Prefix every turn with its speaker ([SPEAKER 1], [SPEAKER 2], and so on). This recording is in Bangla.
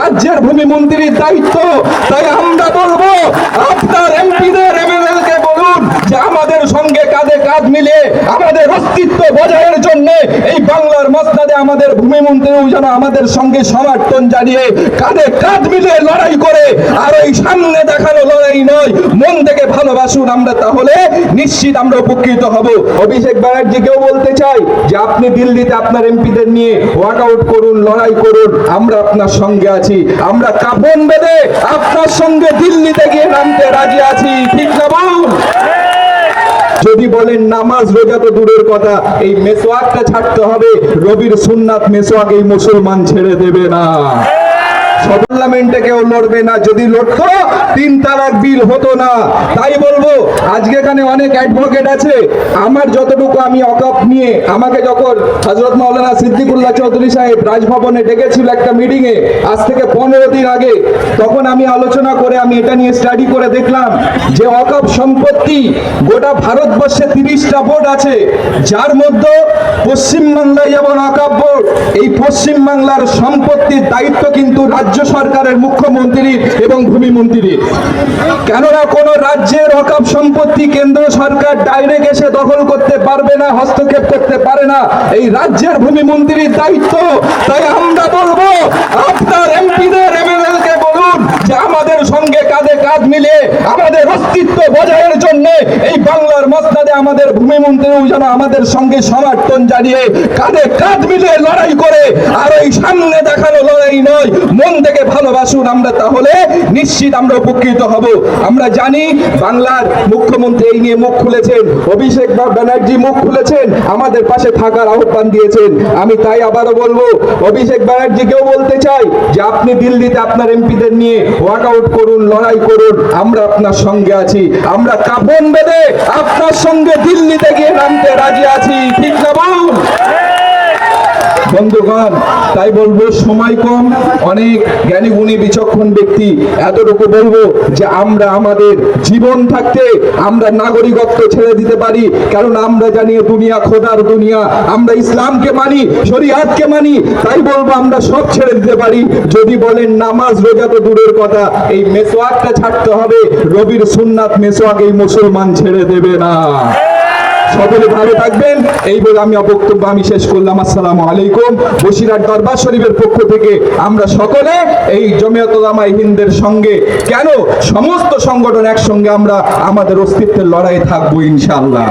[SPEAKER 1] রাজ্যের ভূমি মন্ত্রীর দায়িত্ব, তাই আমরা বলব, আপনার এমপিদের এমএলএ কে বলুন যে আমাদের সঙ্গে কাঁধে কাঁধ মিলে আমাদের অস্তিত্ব বজায়ের জন্য এই বাংলার মসনাদে আমাদের ভূমি মন্ত্রীও যেন আমাদের সঙ্গে সমর্থন জানিয়ে কাঁধে কাঁধ মিলিয়ে লড়াই করে, আর ওই সামনে দেখানো লড়াই নয়, মন থেকে ভালোবাসুন আমরা তাহলে, নিশ্চিত আমরা উপকৃত হব। অভিষেক ব্যানার্জিকেও বলতে চাই যে আপনি দিল্লিতে আপনার এমপিদের নিয়ে ওয়াক আউট করুন, লড়াই করুন, আমরা আপনার সঙ্গে আছি, আমরা কাপন বেঁধে আপনার সঙ্গে দিল্লিতে গিয়ে নামতে রাজি আছি, ঠিক না বলুন যদি বলেন নামাজ রোজা তো দূরের কথা, এই মেসোয়াকটা ছাড়তে হবে। রবির সুন্নাত মেসোয়াক এই মুসলমান ছেড়ে দেবে না। পার্লামেন্টে কেউ লড়বে না। যদি লড়তো তিন তালাক বিল হতো না। তাই বলব, আজকে এখানে অনেক অ্যাডভোকেট আছে। আমার যতটুকু আমি অকাপ নিয়ে, আমাকে যখন হজরত মাওলানা সিদ্দিকুল্লাহ চৌধুরী সাহেব রাজভবনে ডেকেছিল একটা মিটিং এ আজ থেকে পনেরো দিন আগে, তখন আমি আলোচনা করে আমি এটা নিয়ে স্টাডি করে দেখলাম যে অকাপ সম্পত্তি গোটা ভারতবর্ষে তিরিশটা বোর্ড আছে। যার মধ্যে যেমন অকাপ পশ্চিম বাংলার সম্পত্তির দায়িত্ব কিন্তু রাজ্য সরকারের মুখ্যমন্ত্রী এবং ভূমি মন্ত্রী। কেননা কোন রাজ্যের অকাপ সম্পত্তি কেন্দ্র সরকার ডাইরেক্ট এসে দখল করতে পারবে না, হস্তক্ষেপ করতে পারে না। এই রাজ্যের ভূমি মন্ত্রীর দায়িত্ব। তাই আমরা বলব, আপনার এমপিদের যে আমাদের সঙ্গে কাঁধে কাঁধ মিলিয়ে আমাদের অস্তিত্ব বজায়ের জন্য এই বাংলার মস্তাদে আমাদের ভূমি মন্ত্রীও যেন আমাদের সঙ্গে সমর্থন জানিয়ে কাঁধে কাঁধ মিলিয়ে লড়াই করে আর ওই সামনে দেখানো লড়াই নয়। মন থেকে ভালোবাসুন আমরা তাহলে। নিশ্চিত আমরা উপকৃত হব। আমরা জানি বাংলার মুখ্যমন্ত্রী এই নিয়ে মুখ খুলেছেন। অভিষেক ব্যানার্জি মুখ খুলেছেন। আমাদের পাশে থাকার আহ্বান দিয়েছেন। আমি তাই আবারও বলব, অভিষেক ব্যানার্জিকেও বলতে চাই যে আপনি দিল্লিতে আপনার এমপিদের নিয়ে ওয়াক আউট করুন, লড়াই করুন। আমরা আপনার সঙ্গে আছি। আমরা কাপন বেঁধে আপনার সঙ্গে দিল্লিতে গিয়ে নামতে রাজি আছি। ঠিক না বন্ধুগণ, তাই বলব, সময় কম, অনেক জ্ঞানী গুণী বিচক্ষণ ব্যক্তি, এতটুকু বলব যে আমরা আমাদের জীবন থাকতে আমরা নাগরিকত্ব ছেড়ে দিতে পারি। কারণ আমরা জানি দুনিয়া খোদার দুনিয়া, আমরা ইসলামকে মানি, শরীয়তকে মানি, তাই বলব আমরা সব ছেড়ে দিতে পারি। যদি বলেন নামাজ রোজা তো দূরের কথা, এই মেসোয়াকটা ছাড়তে হবে, রবির সুন্নাত মেসোয়াক এই মুসলমান ছেড়ে দেবে না। সকলে ভালো থাকবেন। এই বলে আমি বক্তব্য আমি শেষ করলাম। আসসালামু আলাইকুম। বসিরহাট দরবার শরীফের পক্ষ থেকে আমরা সকলে এই জমিয়তলামাই হিন্দের সঙ্গে কেন সমস্ত সংগঠন একসঙ্গে আমরা আমাদের অস্তিত্বের লড়াই থাকব ইনশাআল্লাহ।